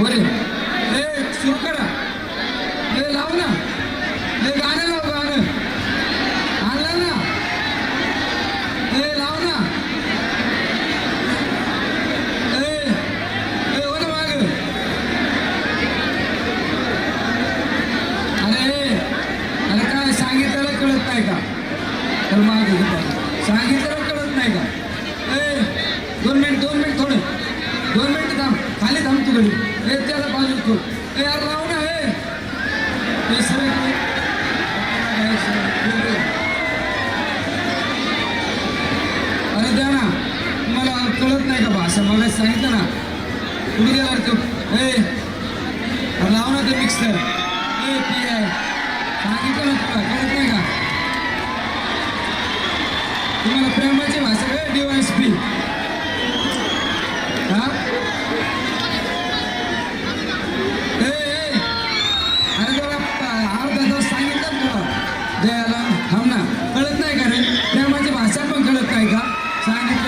वर. ये. ए सुरू करा. ए लाव ना. हे गाणं लाव गाणं. आणलं ना. हे लाव ना. ए हो ना माग. अरे अरे काय सांगितलेलं कळत नाही का? तर माग सांगितलेलं कळत नाही का? ए दोन मिनिट दोन मिनिट थोडे. दोन मिनिट थांब. आले थांब तू घरी? ए त्याला बाजू थोड ए यार लाव ना हे ए अरे द्या ना. मला कळत नाही का भाषा मला सांगितलं ना. कुठे गेला तू. ए लाव ना ते मिक्सर ए पी आहे. सांगितलं ना तुला कळत नाही का? तुम्हाला प्रेमाची भाषा काय डिवाइस पी हा?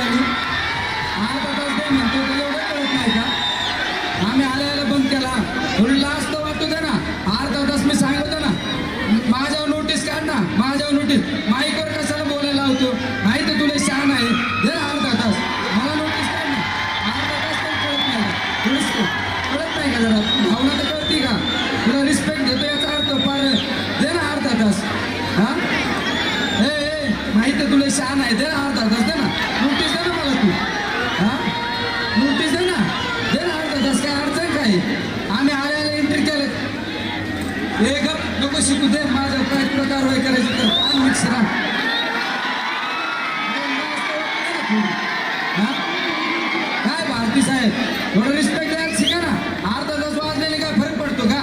सांगितलेली अर्धा तास दे म्हणतो तुला एवढं कळत नाही का? आम्ही आल्याला बंद केला. थोडी लास्ट तर वाटू दे ना. अर्धा तास मी सांगतो ना. माझ्यावर नोटीस काढ ना. माझ्यावर नोटीस माईकवर कशाला बोलायला लावतो? माहिती आहे तुला शान आहे. दे ना अर्धा तास. मला नोटीस काढ ना. अर्धा तास पण कळत नाही का? कळत नाही का जरा? भावना तर कळती का? तुला रिस्पेक्ट देतो याचा अर्थ पार दे ना अर्धा तास. हां? हे ए माहिती आहे तुला शान आहे. दे ना अर्धा तास. दे ना नोटीस दे ना मला तू हा नोटीस दे ना दे ना अर्धा तास काय अडचण काय आम्ही आल्याला एंट्री केलं हे गप नको शिकू दे माझा काय तुला कारवाई करायची तर. कान मिक्सरा काय भारती साहेब? थोडं रिस्पेक्ट द्यायला शिका ना. अर्धा तास वाजलेले काय फरक पडतो का?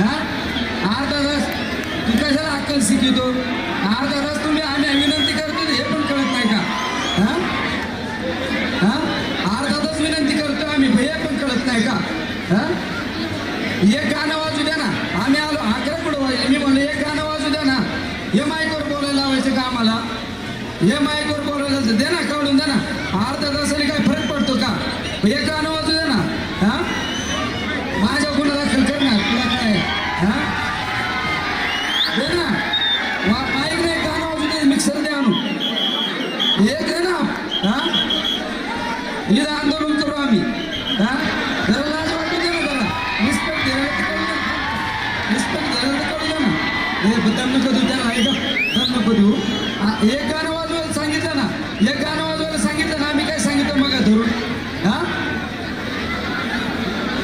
हा? अर्धा तास. तू कशाला अक्कल शिकितो अर्धा तास तुम्ही आम्ही विनंती करतो हे पण कळत नाही का? हा? हा? अर्धा तास विनंती करतो आम्ही हे पण कळत नाही का? हा? एक गाणं वाजू द्या ना आम्ही आलो अकरा पुढे वाजले मी म्हणलं एक गाणं वाजू द्या ना हे माईकवर बोलायला लावायचं का आम्हाला? हे माईकवर बोलायला लावायचं. दे ना काढून दे ना. अर्धा तासाने काय फरक पडतो का? हे गाणं वाजू दे ना. हा? माझ्या गुन्हा दाखल कर ना तुला काय? हा? दे ना. माईक नाही गाणं वाजू दे मिक्सर दे आणू एक दे ना. हा? इथं एक गाणं वाजवायला सांगितलं ना एक गाणं वाजवायला सांगितलं ना आम्ही काय सांगितलं मग धरून? हा?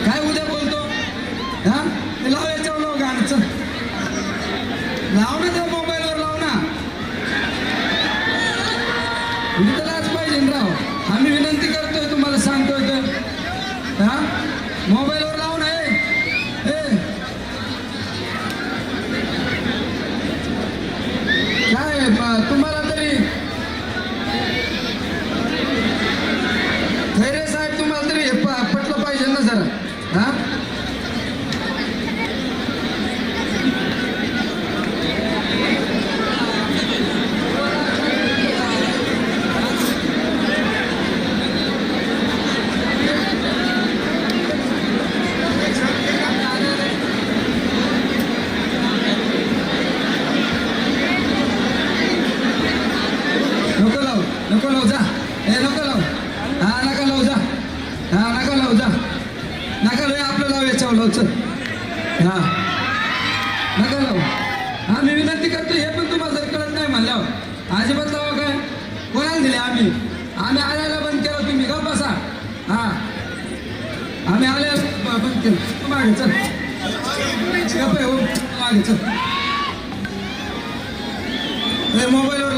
काय उद्या बोलतो? हा? लाव याच्यावर लाव लाव ना त्या मोबाईलवर लाव ना. म्हणजे आज पाहिजे राव. आम्ही विनंती करतोय तुम्हाला सांगतोय तर. हा? मोबाईलवर लाव चल हा. नका आम्ही विनंती करतो हे पण तुम्हाला जर कळत नाही म्हणल्यावर. अजिबात लावा काय? कोणाला दिले आम्ही? आम्ही आल्याला बंद केलं तुम्ही गप बसा. हा. आम्ही आल्या बंद केलं. तू मागे चल. गप आहे हो मागे चल. मोबाईलवर